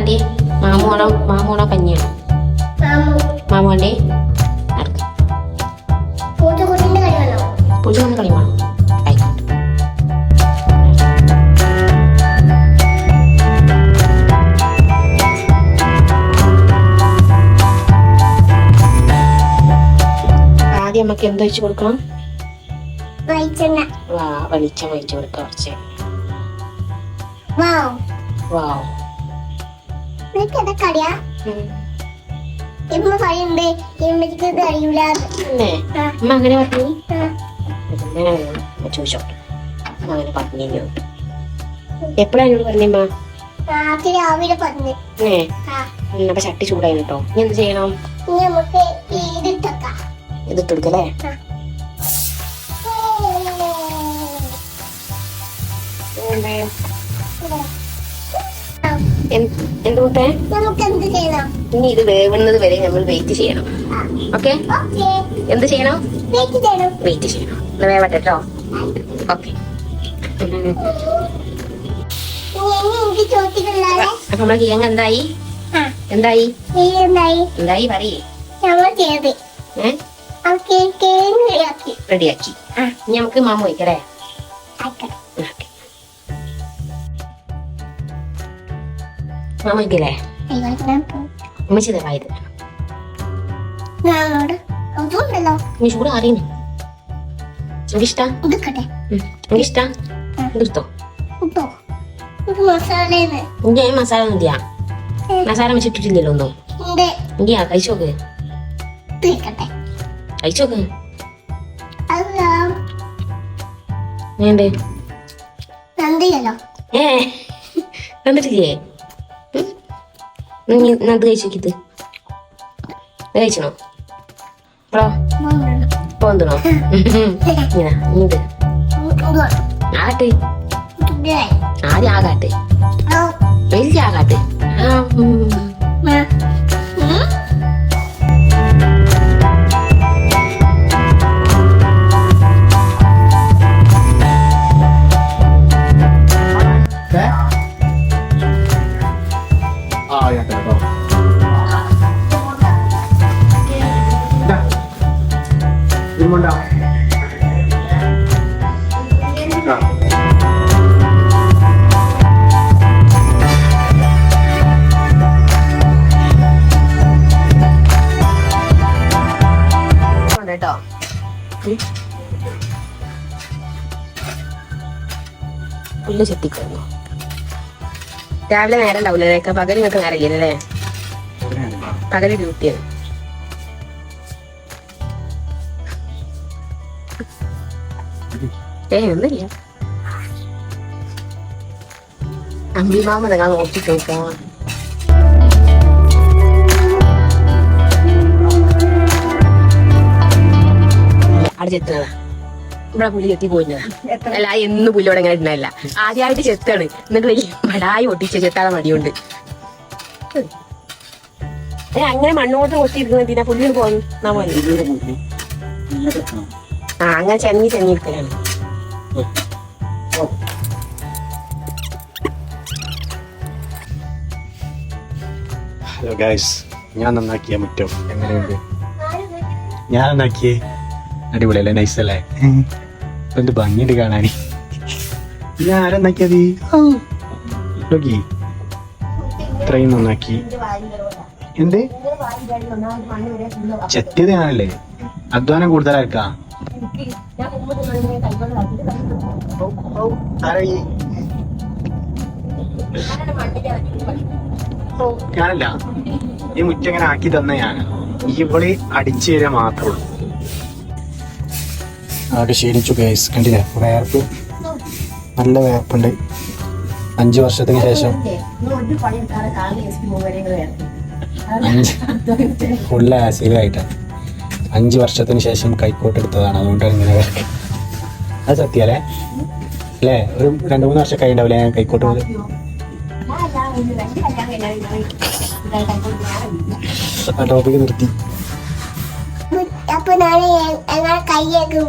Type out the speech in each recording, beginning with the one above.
വേണ്ടി മാമുവാണോ മാമുവാണോ കഞ്ഞിയാണോ. മാമു. മാമു വേണ്ടി നടക്ക്. പൂച്ചക്കുട്ടിന്റെ കഴിവാണോ പൂജ കൊണ്ട് കളി വേണം ആദ്യം നമുക്ക് എന്ത് വെച്ച് കൊടുക്കണം? വൈച്ചെണ്ണ വാ വെളിച്ചം വെച്ച് കൊടുക്കാം കുറച്ച്. വാവ് വാവ് നിനക്ക് എന്താ കറിയാ ഇമ്മ പറയുന്നുണ്ട് ഇമ്മക്ക് ഇത് അറിയൂല. അല്ലേ അമ്മ അങ്ങനെ പറഞ്ഞു? ചോദിച്ചോട്ടെ അങ്ങനെ പറഞ്ഞു എപ്പോഴാണ് എന്നോട് പറഞ്ഞമ്മ രാത്രി രാവിലെ പറഞ്ഞു. ഏ അപ്പൊ ചട്ടി ചൂടായി കേട്ടോ ഇനി എന്ത് ചെയ്യണം? നമുക്ക് ഇതിട്ടൊക്കാം ഇത്. ഇട്ടെടുക്കല്ലേ എന്ത് കൂട്ടെ? ഇനി ഇത് വേവുന്നത് വരെ നമ്മൾ വെയിറ്റ് ചെയ്യണം. ഓക്കെ എന്ത് ചെയ്യണം? വെയിറ്റ് ചെയ്യണം. വേവട്ടെ കേട്ടോ ഓക്കെ അപ്പൊ നമ്മളെ കിഴങ്ങ് എന്തായി? എന്തായി? എന്തായി? പറയേ. റെഡിയാക്കി ഇനി നമുക്ക് മാമ വയ്ക്കല്ലേ ആയിക്കോട്ടെ ഓക്കെ മാമ ഉമ്മച്ചി അതുണ്ടല്ലോ നീ ചൂട് അറിയുന്നു എനിക്കിഷ്ട എടുക്കട്ടെ എടുത്തോ ഇനി മസാല ഒന്നും മസാല വെച്ചിട്ടില്ലല്ലോ ഒന്നും. ഉണ്ട് കഴിച്ചോക്ക് കഴിച്ചോക്ക് വേണ്ടേ? ഏ കണ്ടിട്ടില്ലേ ഉം? നീ നത് കഴിച്ചോക്കിത് കഴിച്ചണോ അപ്പളോ പോന്തണോ ഇങ്ങനെ ഇത് ആകട്ടെ ആദ്യം ആകാട്ടെ വലിയ ആകാട്ടെ ആ, te lo ഇരുമുണ്ടോ കേട്ടോ പുല്ല് രാവിലെ നേരം ഉണ്ടാവില്ല പകൽ നിങ്ങൾക്ക് നേരം ഇല്ലല്ലേ പകൽ ഡ്യൂട്ടിയാണ് ഏ ഒന്നുമില്ല. അമ്പിമാമ നിങ്ങൾ നോക്കി നോക്കാം അവിടെ ഇവിടെ പുലി ചെത്തി പോയിരുന്നതാ അല്ല എന്ന് പുല്ലോടെ അങ്ങനെ ഇടുന്നതല്ല ആദ്യമായിട്ട് ചെത്താണ്. എന്നിട്ട് വലിയ മടായി ഒട്ടിച്ച ചെത്താതെ മടിയുണ്ട്. ഏ അങ്ങനെ മണ്ണോട്ട് കൊട്ടിയിരിക്കുന്ന പിന്നെ പുല്ലിന് പോയി? നാ ആ അങ്ങനെ ചെങ്ങി ചെങ്ങി ചെങ്ങിയിരിക്കലാണ് ഹലോ ഗൈസ് ഞാൻ നന്നാക്കിയ മുറ്റം. എങ്ങനെയുണ്ട്? ഞാൻ നന്നാക്കിയേ. അടിപൊളിയല്ലേ നൈസ് അല്ലേ? എന്ത് ഭംഗിയുണ്ട് കാണാൻ. പിന്നെ ആരെന്നാക്കിയത് നോക്കി. ഇത്രയും നന്നാക്കി. എന്ത്? ചെത്തിയത് ഞാനല്ലേ അധ്വാനം കൂടുതലായിരിക്കാ ഈ? ഞാനല്ല. ഈ മുറ്റങ്ങനെ ആക്കി തന്ന ഞാൻ. ഇവൾ അടിച്ചു തരാൻ മാത്രമേ ഉള്ളൂ. ആകെ ക്ഷീണിച്ചു ഗൈസ് കണ്ടില്ലേ? വേർപ്പ്. നല്ല വേർപ്പുണ്ട്. അഞ്ച് വർഷത്തിന് ശേഷം. ഫുള്ള് ആസിഡായിട്ടാണ് അഞ്ച് വർഷത്തിന് ശേഷം കൈക്കോട്ട് എടുത്തതാണ്. അതുകൊണ്ടാണ് ഇങ്ങനെ വേർക്ക്. അത് സത്യല്ലേ അല്ലേ? ഒരു രണ്ട് മൂന്ന് വർഷം കഴിഞ്ഞിട്ടാവില്ലേ ഞാൻ കൈക്കോട്ട് പോലും ആ ടോപ്പിക്ക് നിർത്തി. അപ്പൊ ഞാൻ എങ്ങനെ കൈയേക്കും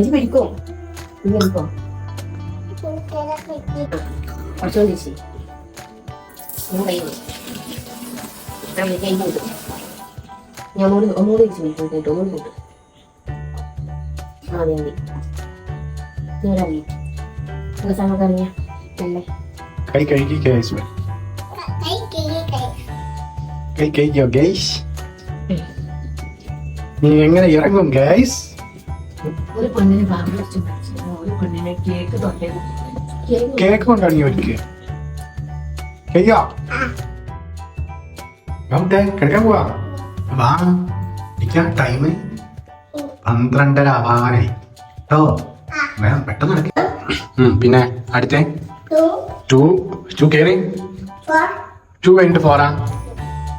കഴുകാം നോക്ക് പറ്റുമോ നോക്ക് എങ്ങനെ എത്താം എത്തൂല എത്തും വിചാരിച്ചാ അപ്പൊ എത്തിനാ വേണ്ട കേറിയതാ നമുക്ക് നല്ല വയറുമ്പോ കയറിയോ ഞാൻ വേഗം വീക്കൊന്നുമില്ല ഉമ്മച്ചി പച്ചിക്ക് വഴങ്ങി ഞങ്ങൾ പിടിച്ചു കേറി നോക്കട്ടെ നിൽക്കൂല പേടിയല്ലേ ഉമ്മച്ചി പിടിക്കും നീ പിടിക്കോ കൂട്ടുകാരെ കുറച്ചുകൊണ്ട് ചേച്ചി ഞാൻ കൈ ഞാൻ കൈ കൂട്ടും ഞാൻ ഒന്നുകൂടി ഒന്നുകൂടി ചേച്ചി കൂട്ടിട്ട് ഒന്നുകൂടി കൂട്ടും ആ അതെ മതി നീ ഒരറിയും ദിവസങ്ങളൊക്കെ അറിയാം അല്ലേ കൈ കഴുകി കേസ് കൈ കിളി കൈ കൈ കഴിക്കോ ഗൈസ് നീ എങ്ങനെ ഇറങ്ങും ഗൈസ് ഒരു പെണ്ണിന് ബാബു വെച്ച് ഒരു പെണ്ണിനെ കേക്ക് തൊട്ടേ കേക്ക് കേക്ക് കൊണ്ടാണ് നീ ഒരുക്ക് കഴിയോ നമുക്ക് കിടക്കാൻ പോവാ. വാ എനിക്ക് ടൈം പന്ത്രണ്ടര ആവാനായി. കേട്ടോ വേണം പെട്ടെന്ന് നടക്ക. പിന്നെ അടുത്ത. ടു ടു കയറി ടു കഴിഞ്ഞിട്ട് ഫോറാ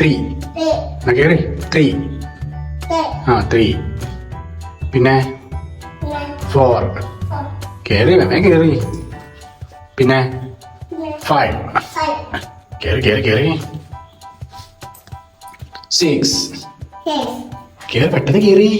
ത്രീ കയറി ത്രീ ആ ത്രീ പിന്നെ ഫോർ കയറി വേമേ കയറി പിന്നെ ഫൈവ് കയറി കയറി കയറി സിക്സ് സിക്സ് കയറി പെട്ടെന്ന് കയറി